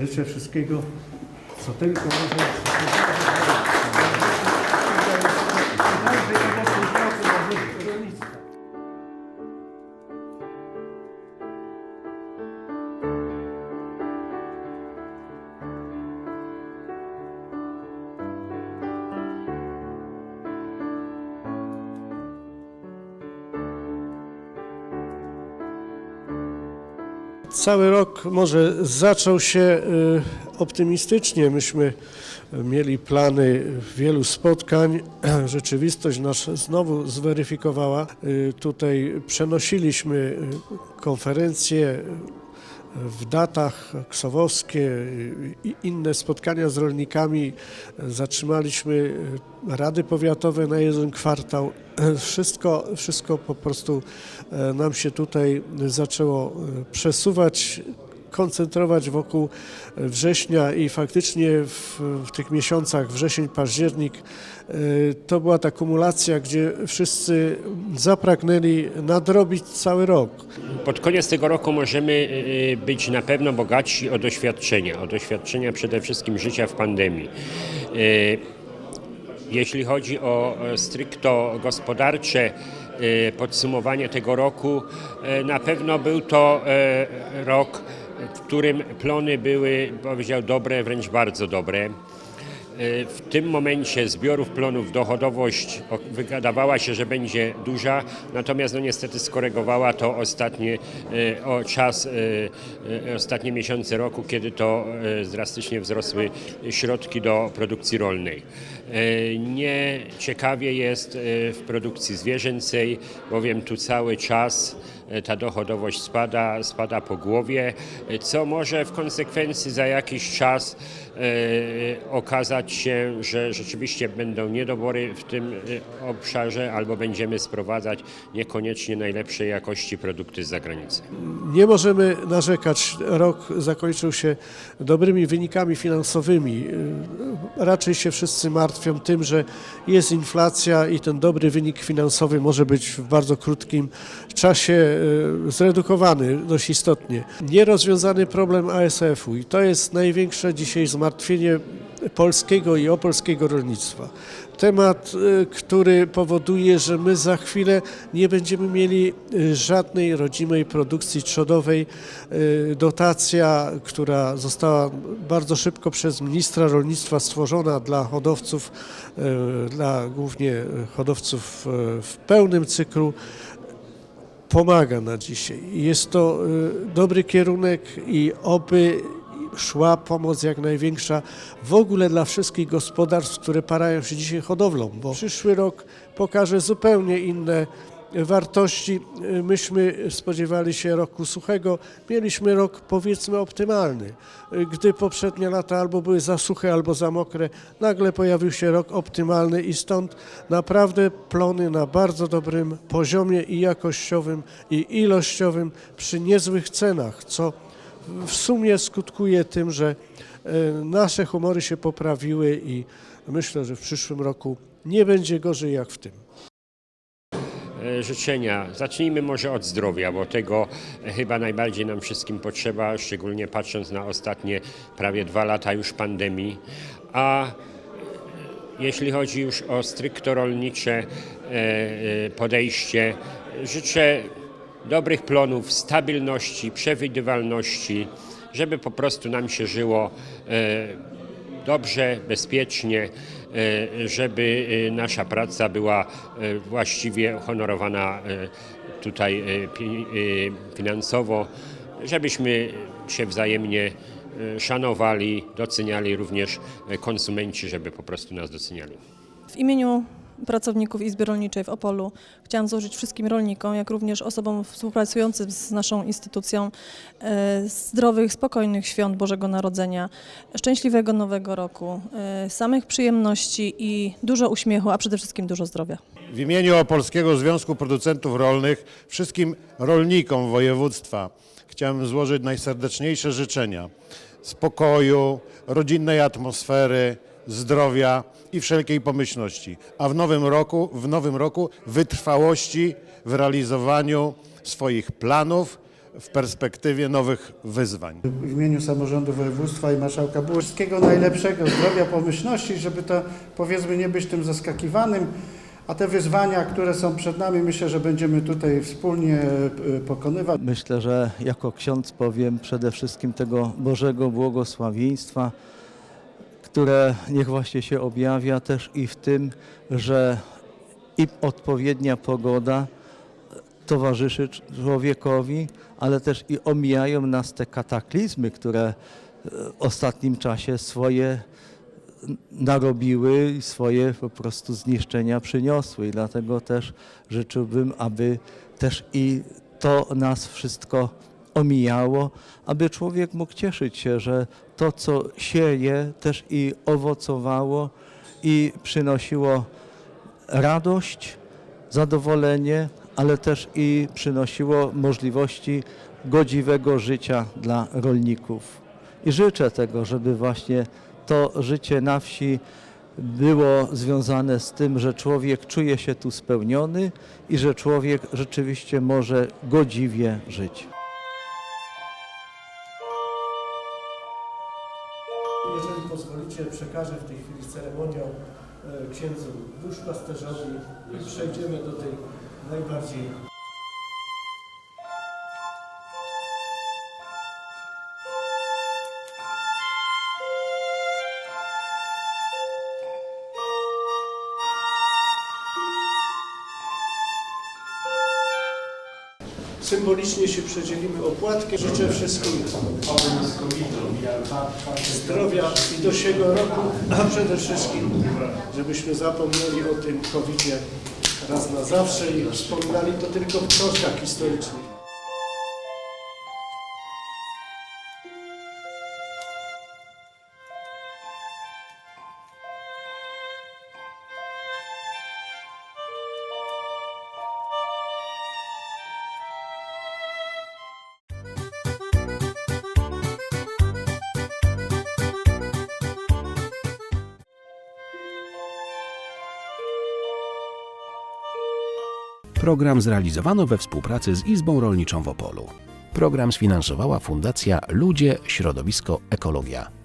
Życzę wszystkiego, co tylko. Cały rok może zaczął się y, optymistycznie. Myśmy mieli plany wielu spotkań. Rzeczywistość nas znowu zweryfikowała. Y, Tutaj przenosiliśmy y, konferencje w datach ksowowskie i inne spotkania z rolnikami. Zatrzymaliśmy rady powiatowe na jeden kwartał. Wszystko, wszystko po prostu e, nam się tutaj zaczęło e, przesuwać, koncentrować wokół września i faktycznie w, w tych miesiącach wrzesień, październik e, to była ta kumulacja, gdzie wszyscy zapragnęli nadrobić cały rok. Pod koniec tego roku możemy być na pewno bogatsi o doświadczenia, o doświadczenia przede wszystkim życia w pandemii. Jeśli chodzi o e, stricto gospodarcze y, podsumowanie tego roku, e, na pewno był to e, rok, w którym plony były, powiedział, dobre, wręcz bardzo dobre. W tym momencie zbiorów plonów dochodowość wydawała się, że będzie duża, natomiast no niestety skorygowała to ostatnie, e, o czas, e, e, ostatnie miesiące roku, kiedy to e, drastycznie wzrosły środki do produkcji rolnej. E, Nie ciekawie jest e, w produkcji zwierzęcej, bowiem tu cały czas e, ta dochodowość spada, spada po głowie, e, co może w konsekwencji za jakiś czas e, się, że rzeczywiście będą niedobory w tym e, obszarze albo będziemy sprowadzać niekoniecznie najlepszej jakości produkty z zagranicy. Nie możemy narzekać. Rok zakończył się dobrymi wynikami finansowymi. Raczej się wszyscy martwią tym, że jest inflacja i ten dobry wynik finansowy może być w bardzo krótkim czasie e, zredukowany dość istotnie. Nierozwiązany problem ASF-u i to jest największe dzisiaj zmartwienie polskiego i opolskiego rolnictwa. Temat, y, który powoduje, że my za chwilę nie będziemy mieli y, żadnej rodzimej produkcji trzodowej. Y, Dotacja, która została bardzo szybko przez ministra rolnictwa stworzona dla hodowców, dla głównie hodowców w pełnym cyklu, pomaga na dzisiaj. Jest to dobry kierunek i oby szła pomoc jak największa w ogóle dla wszystkich gospodarstw, które parają się dzisiaj hodowlą, bo przyszły rok pokaże zupełnie inne wartości. Myśmy spodziewali się roku suchego, mieliśmy rok powiedzmy optymalny. Gdy poprzednie lata albo były za suche, albo za mokre, nagle pojawił się rok optymalny i stąd naprawdę plony na bardzo dobrym poziomie i jakościowym, i ilościowym przy niezłych cenach, co w sumie skutkuje tym, że e, nasze humory się poprawiły i myślę, że w przyszłym roku nie będzie gorzej jak w tym. E, Życzenia. Zacznijmy może od zdrowia, bo tego e, chyba najbardziej nam wszystkim potrzeba, szczególnie patrząc na ostatnie prawie dwa lata już pandemii. A jeśli chodzi już o stricto rolnicze podejście, życzę dobrych plonów, stabilności, przewidywalności, żeby po prostu nam się żyło e, dobrze, bezpiecznie, e, żeby e, nasza praca była właściwie honorowana tutaj finansowo, żebyśmy się wzajemnie szanowali, doceniali również konsumenci, żeby po prostu nas doceniali. W imieniu pracowników Izby Rolniczej w Opolu chciałam złożyć wszystkim rolnikom, jak również osobom współpracującym z naszą instytucją e, zdrowych, spokojnych świąt Bożego Narodzenia, szczęśliwego Nowego Roku, e, samych przyjemności i dużo uśmiechu, a przede wszystkim dużo zdrowia. W imieniu Opolskiego Związku Producentów Rolnych wszystkim rolnikom województwa chciałem złożyć najserdeczniejsze życzenia spokoju, rodzinnej atmosfery, zdrowia i wszelkiej pomyślności, a w nowym roku, w nowym roku wytrwałości w realizowaniu swoich planów, w perspektywie nowych wyzwań. W imieniu samorządu województwa i marszałka było wszystkiego najlepszego, zdrowia, pomyślności, żeby to powiedzmy nie być tym zaskakiwanym, a te wyzwania, które są przed nami, myślę, że będziemy tutaj wspólnie e, pokonywać. Myślę, że jako ksiądz powiem przede wszystkim tego Bożego błogosławieństwa, które niech właśnie się objawia też i w tym, że i odpowiednia pogoda towarzyszy człowiekowi, ale też i omijają nas te kataklizmy, które w ostatnim czasie swoje narobiły i swoje po prostu zniszczenia przyniosły. I dlatego też życzyłbym, aby też i to nas wszystko omijało, aby człowiek mógł cieszyć się, że to, co sieje, też i owocowało i przynosiło radość, zadowolenie, ale też i przynosiło możliwości godziwego życia dla rolników. I życzę tego, żeby właśnie to życie na wsi było związane z tym, że człowiek czuje się tu spełniony i że człowiek rzeczywiście może godziwie żyć. Jeżeli pozwolicie, przekażę w tej chwili ceremoniał e, księdzu duszpasterzowi i przejdziemy do tej najbardziej symbolicznie się przedzielimy opłatkę. Życzę wszystkim zdrowia i do siego roku, a przede wszystkim, żebyśmy zapomnieli o tym COVID-zie raz na zawsze i wspominali to tylko w książkach historycznych. Program zrealizowano we współpracy z Izbą Rolniczą w Opolu. Program sfinansowała Fundacja Ludzie, Środowisko, Ekologia.